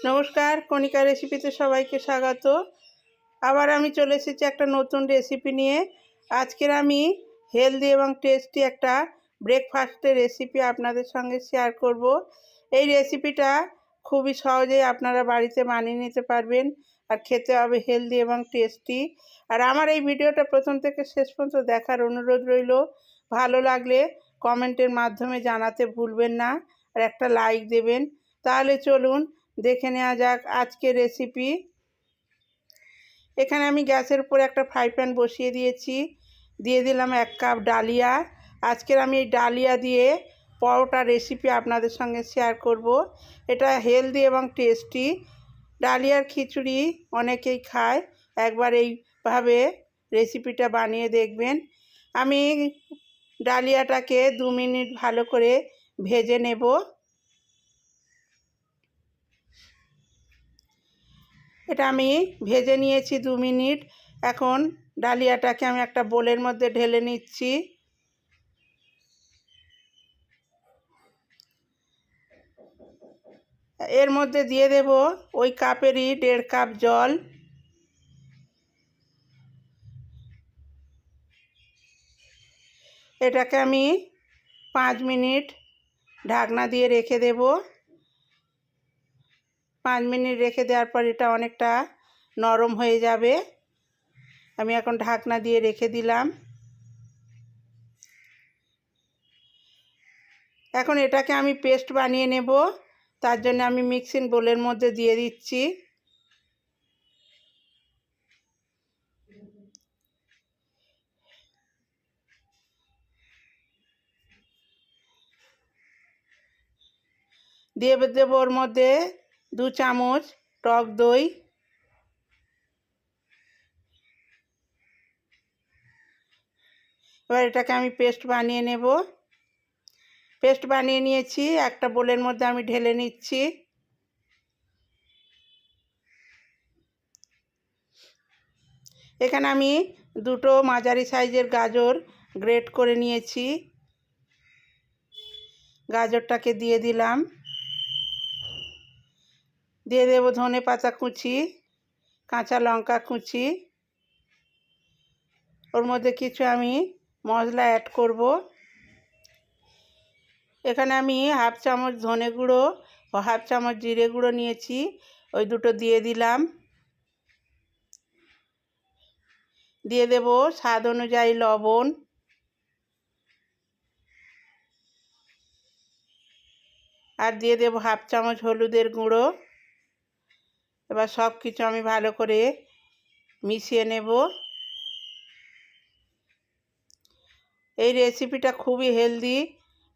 নমস্কার, কণিকা রেসিপিতে সবাইকে স্বাগত। আবার আমি চলে এসেছি একটা নতুন রেসিপি নিয়ে। আজকের আমি হেলদি এবং টেস্টি একটা ব্রেকফাস্টের রেসিপি আপনাদের সঙ্গে শেয়ার করব। এই রেসিপিটা খুবই সহজেই আপনারা বাড়িতে বানিয়ে নিতে পারবেন আর খেতে হবে হেলদি এবং টেস্টি আর আমার এই ভিডিওটা প্রথম থেকে শেষ পর্যন্ত দেখার অনুরোধ রইল। ভালো লাগলে কমেন্টের মাধ্যমে জানাতে ভুলবেন না আর একটা লাইক দেবেন। তাহলে চলুন দেখে নেওয়া যাক আজকের রেসিপি এখানে আমি গ্যাসের উপর একটা ফ্রাই প্যান বসিয়ে দিয়েছি। দিয়ে দিলাম এক কাপ ডালিয়া। আজকের আমি এই ডালিয়া দিয়ে পরোটা রেসিপি আপনাদের সঙ্গে শেয়ার করব। এটা হেলদি এবং টেস্টি ডালিয়ার খিচুড়ি অনেকেই খায়। একবার এইভাবে রেসিপিটা বানিয়ে দেখবেন। আমি ডালিয়াটাকে দু মিনিট ভালো করে ভেজে নেব। এটা আমি ভেজে নিয়েছি দু মিনিট। এখন ডালিয়াটাকে আমি একটা বোলের মধ্যে ঢেলে নিচ্ছি। এর মধ্যে দিয়ে দেব ওই কাপেরই দেড় কাপ জল। এটাকে আমি পাঁচ মিনিট ঢাকনা দিয়ে রেখে দেব। পাঁচ মিনিট রেখে দেওয়ার পর এটা অনেকটা নরম হয়ে যাবে। আমি এখন ঢাকনা দিয়ে রেখে দিলাম। এখন এটাকে আমি পেস্ট বানিয়ে নেব। তার জন্য আমি মিক্সিং বোলের মধ্যে দিয়ে দিচ্ছি। দিয়ে দেবো ওর মধ্যে দু চামচ টক দই। এবার এটাকে আমি পেস্ট বানিয়ে নেব। পেস্ট বানিয়ে নিয়েছি, একটা বোলের মধ্যে আমি ঢেলে নিচ্ছি। এখানে আমি দুটো মাঝারি সাইজের গাজর গ্রেট করে নিয়েছি। গাজরটাকে দিয়ে দিলাম। দিয়ে দেবো ধনে পাতা কুচি, কাঁচা লঙ্কা কুচি। ওর মধ্যে কিছু আমি মশলা অ্যাড করব। এখানে আমি হাফ চামচ ধনে গুঁড়ো ও হাফ চামচ জিরে গুঁড়ো নিয়েছি, ওই দুটো দিয়ে দিলাম। দিয়ে দেব স্বাদ অনুযায়ী লবণ। আর দিয়ে দেব হাফ চামচ হলুদের গুঁড়ো। এবার সব কিছু আমি ভালো করে মিশিয়ে নেব। এই রেসিপিটা খুবই হেলদি।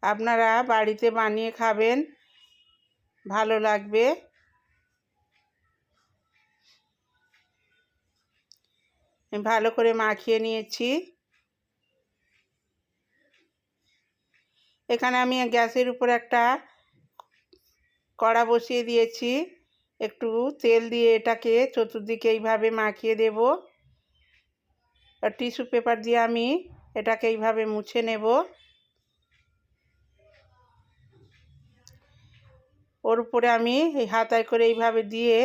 আপনারা বাড়িতে বানিয়ে খাবেন, ভালো লাগবে। ভালো করে মাখিয়ে নিয়েছি। এখানে আমি গ্যাসের উপর একটা কড়া বসিয়ে দিয়েছি। একটু তেল দিয়ে এটাকে চতুর্দিকে এইভাবে মাখিয়ে দেব। আর টিস্যু পেপার দিয়ে আমি এটাকে এইভাবে মুছে নেব। ওর উপরে আমি এই হাতায় করে এইভাবে দিয়ে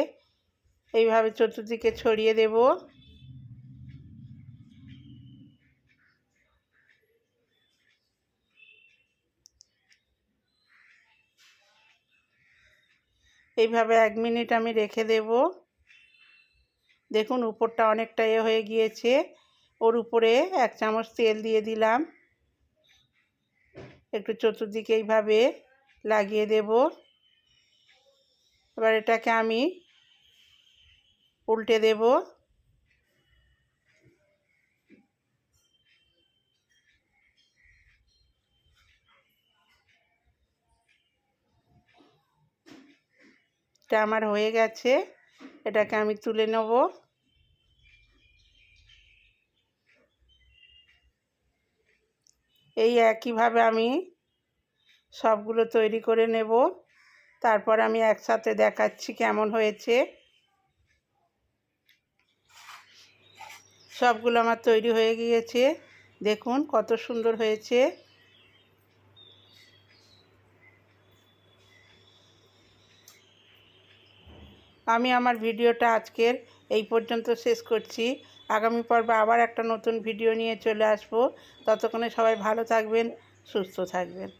এইভাবে চতুর্দিকে ছড়িয়ে দেব। এইভাবে এক মিনিট আমি রেখে দেব। দেখুন উপরটা অনেকটা এ হয়ে গিয়েছে। ওর উপরে এক চামচ তেল দিয়ে দিলাম। একটু চতুর্দিকে এইভাবে লাগিয়ে দেব। এবার এটাকে আমি উল্টে দেব। এটা আমার হয়ে গেছে। এটাকে আমি তুলে নেব। এই একইভাবে আমি সবগুলো তৈরি করে নেব। তারপর আমি একসাথে দেখাচ্ছি কেমন হয়েছে। সবগুলো আমার তৈরি হয়ে গিয়েছে। দেখুন কত সুন্দর হয়েছে। আমি আমার ভিডিওটা আজকের এই পর্যন্ত শেষ করছি। আগামী পর্বে আবার একটা নতুন ভিডিও নিয়ে চলে আসব। ততক্ষণে সবাই ভালো থাকবেন, সুস্থ থাকবেন।